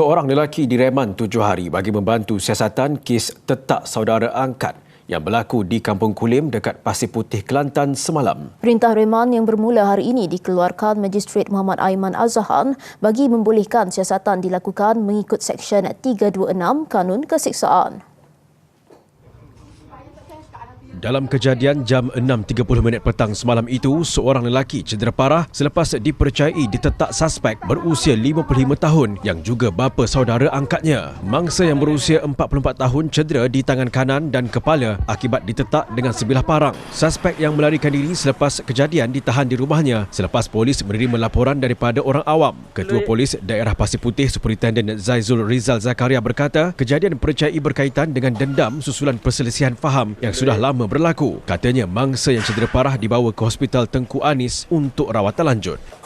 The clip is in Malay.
Seorang lelaki direman tujuh hari bagi membantu siasatan kes tetak saudara angkat yang berlaku di Kampung Kulim dekat Pasir Putih, Kelantan semalam. Perintah reman yang bermula hari ini dikeluarkan Magistrate Muhammad Aiman Azhan bagi membolehkan siasatan dilakukan mengikut Seksyen 326 Kanun Keseksaan. Dalam kejadian jam 6.30 minit petang semalam itu, seorang lelaki cedera parah selepas dipercayai ditetak suspek berusia 55 tahun yang juga bapa saudara angkatnya. Mangsa yang berusia 44 tahun cedera di tangan kanan dan kepala akibat ditetak dengan sebilah parang. Suspek yang melarikan diri selepas kejadian ditahan di rumahnya selepas polis menerima laporan daripada orang awam. Ketua Polis Daerah Pasir Putih Superintendent Zaizul Rizal Zakaria berkata, kejadian percayai berkaitan dengan dendam susulan perselisihan faham yang sudah lama berlaku. Katanya mangsa yang cedera parah dibawa ke Hospital Tengku Anis untuk rawatan lanjut.